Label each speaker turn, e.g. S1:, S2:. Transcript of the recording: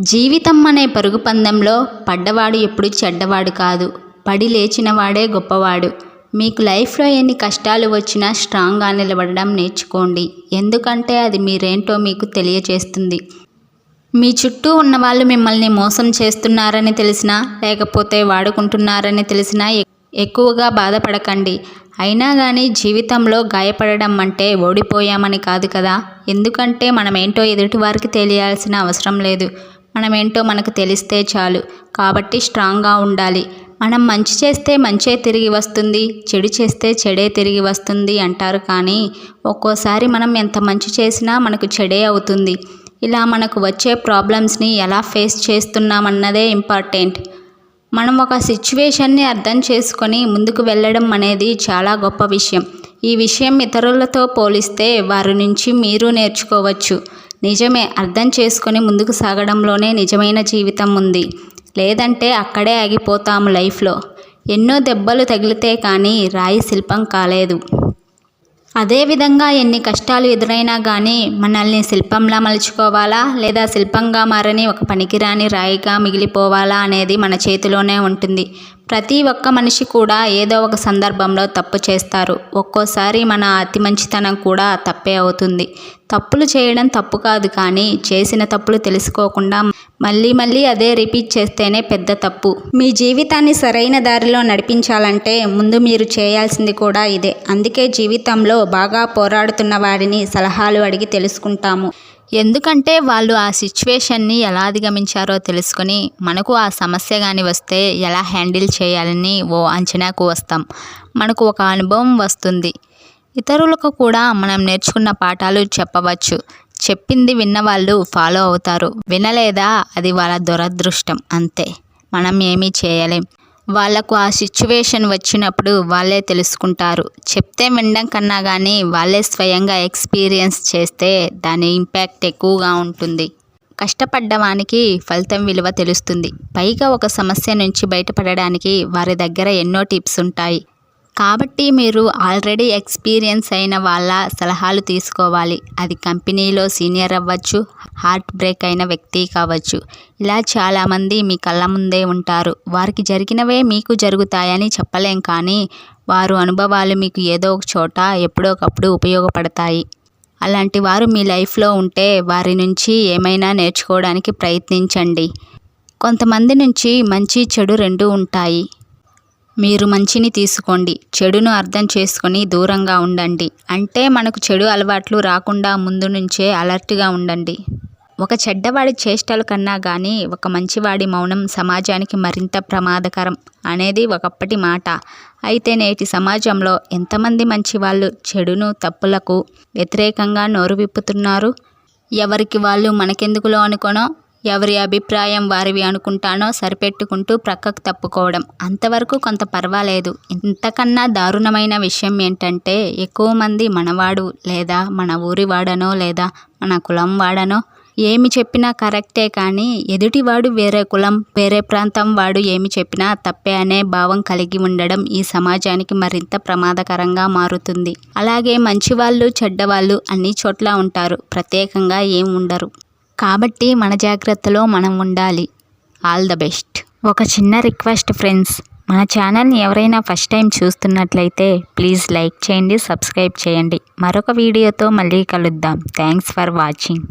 S1: జీవితం అనే పరుగు పందెంలో పడ్డవాడు ఎప్పుడు చెడ్డవాడు కాదు. పడి లేచినవాడే గొప్పవాడు. మీకు లైఫ్లో ఎన్ని కష్టాలు వచ్చినా స్ట్రాంగ్గా నిలబడడం నేర్చుకోండి. ఎందుకంటే అది మీరేంటో మీకు తెలియచేస్తుంది. మీ చుట్టూ ఉన్న వాళ్ళు మిమ్మల్ని మోసం చేస్తున్నారని తెలిసినా లేకపోతే వాడుకుంటున్నారని తెలిసినా ఎ- ఎక్కువగా బాధపడకండి. అయినా కానీ జీవితంలో గాయపడడం అంటే ఓడిపోయామని కాదు కదా. ఎందుకంటే మనమేంటో ఎదుటివారికి తెలియాల్సిన అవసరం లేదు. మనమేంటో మనకు తెలిస్తే చాలు. కాబట్టి స్ట్రాంగ్గా ఉండాలి. మనం మంచి చేస్తే మంచే తిరిగి వస్తుంది చెడు చేస్తే చెడే తిరిగి వస్తుంది అంటారు కానీ ఒక్కోసారి మనం ఎంత మంచి చేసినా మనకు చెడే అవుతుంది. ఇలా మనకు వచ్చే ప్రాబ్లమ్స్ని ఎలా ఫేస్ చేస్తున్నామన్నదే ఇంపార్టెంట్. మనం ఒక సిచ్యువేషన్ని అర్థం చేసుకొని ముందుకు వెళ్ళడం అనేది చాలా గొప్ప విషయం. ఈ విషయం ఇతరులతో పోలిస్తే వారి నుంచి మీరు నేర్చుకోవచ్చు. నిజమే అర్థం చేసుకొని ముందుకు సాగడంలోనే నిజమైన జీవితం ఉంది. లేదంటే అక్కడే ఆగిపోతాము లైఫ్లో. ఎన్నో దెబ్బలు తగిలితే కానీ రాయి శిల్పం కాలేదు. అదేవిధంగా ఎన్ని కష్టాలు ఎదురైనా కానీ మనల్ని శిల్పంలా మలుచుకోవాలా? లేదా శిల్పంగా మారని ఒక పనికిరాని రాయిగా మిగిలిపోవాలా అనేది మన చేతిలోనే ఉంటుంది. ప్రతి ఒక్క మనిషి కూడా ఏదో ఒక సందర్భంలో తప్పు చేస్తారు. ఒక్కోసారి మన అతి మంచితనం కూడా తప్పే అవుతుంది. తప్పులు చేయడం తప్పు కాదు కానీ చేసిన తప్పులు తెలుసుకోకుండా మళ్ళీ మళ్ళీ అదే రిపీట్ చేస్తేనే పెద్ద తప్పు. మీ జీవితాన్ని సరైన దారిలో నడిపించాలంటే ముందు మీరు చేయాల్సింది కూడా ఇదే. అందుకే జీవితంలో బాగా పోరాడుతున్న వారిని సలహాలు అడిగి తెలుసుకుంటాము. ఎందుకంటే వాళ్ళు ఆ సిచ్యువేషన్ని ఎలా అధిగమించారో తెలుసుకొని మనకు ఆ సమస్య కానీ వస్తే ఎలా హ్యాండిల్ చేయాలని ఓ అంచనాకు వస్తాం. మనకు ఒక అనుభవం వస్తుంది. ఇతరులకు కూడా మనం నేర్చుకున్న పాఠాలు చెప్పవచ్చు. చెప్పింది విన్నవాళ్ళు ఫాలో అవుతారు. వినలేదా? అది వాళ్ళ దురదృష్టం. అంతే. మనం ఏమీ చేయలేం. వాళ్ళకు ఆ సిచ్యువేషన్ వచ్చినప్పుడు వాళ్ళే తెలుసుకుంటారు. చెప్తే వినడం కన్నా కానీ వాళ్ళే స్వయంగా ఎక్స్పీరియన్స్ చేస్తే దాని ఇంపాక్ట్ ఎక్కువగా ఉంటుంది. కష్టపడ్డవానికి ఫలితం విలువ తెలుస్తుంది. పైగా ఒక సమస్య నుంచి బయటపడడానికి వారి దగ్గర ఎన్నో టిప్స్ ఉంటాయి. కాబట్టి మీరు ఆల్రెడీ ఎక్స్పీరియన్స్ అయిన వాళ్ళ సలహాలు తీసుకోవాలి. అది కంపెనీలో సీనియర్ అవ్వచ్చు హార్ట్ బ్రేక్ అయిన వ్యక్తి కావచ్చు. ఇలా చాలామంది మీ కళ్ళ ముందే ఉంటారు. వారికి జరిగినవే మీకు జరుగుతాయని చెప్పలేం కానీ వారు అనుభవాలు మీకు ఏదో ఒక చోట ఎప్పుడోకప్పుడు ఉపయోగపడతాయి. అలాంటి వారు మీ లైఫ్లో ఉంటే వారి నుంచి ఏమైనా నేర్చుకోవడానికి ప్రయత్నించండి. కొంతమంది నుంచి మంచి చెడు రెండు ఉంటాయి. మీరు మంచిని తీసుకోండి చెడును అర్థం చేసుకుని దూరంగా ఉండండి. అంటే మనకు చెడు అలవాట్లు రాకుండా ముందు నుంచే అలర్ట్గా ఉండండి. ఒక చెడ్డవాడి చేష్టల కన్నా కానీ ఒక మంచివాడి మౌనం సమాజానికి మరింత ప్రమాదకరం అనేది ఒకప్పటి మాట. అయితే నేటి సమాజంలో ఎంతమంది మంచి వాళ్ళు చెడును తప్పులకు వ్యతిరేకంగా నోరు విప్పుతున్నారు? ఎవరికి వాళ్ళు మనకెందుకులో అనుకోనో ఎవరి అభిప్రాయం వారివి అనుకుంటానో సరిపెట్టుకుంటూ ప్రక్కకు తప్పుకోవడం. అంతవరకు కొంత పర్వాలేదు. ఇంతకన్నా దారుణమైన విషయం ఏంటంటే ఎక్కువ మంది మనవాడు లేదా మన ఊరి వాడనో లేదా మన కులం వాడనో ఏమి చెప్పినా కరెక్టే కానీ ఎదుటివాడు వేరే కులం వేరే ప్రాంతం వాడు ఏమి చెప్పినా తప్పే అనే భావం కలిగి ఉండడం ఈ సమాజానికి మరింత ప్రమాదకరంగా మారుతుంది. అలాగే మంచివాళ్ళు చెడ్డవాళ్ళు అన్ని చోట్ల ఉంటారు. ప్రత్యేకంగా ఏం ఉండరు. కాబట్టి మన జాగ్రత్తలో మనం ఉండాలి. All the best. ఒక చిన్న రిక్వెస్ట్ ఫ్రెండ్స్ మన ఛానల్ని ఎవరైనా ఫస్ట్ టైం చూస్తున్నట్లయితే ప్లీజ్ లైక్ చేయండి సబ్స్క్రైబ్ చేయండి. మరొక వీడియోతో మళ్ళీ కలుద్దాం. Thanks for watching.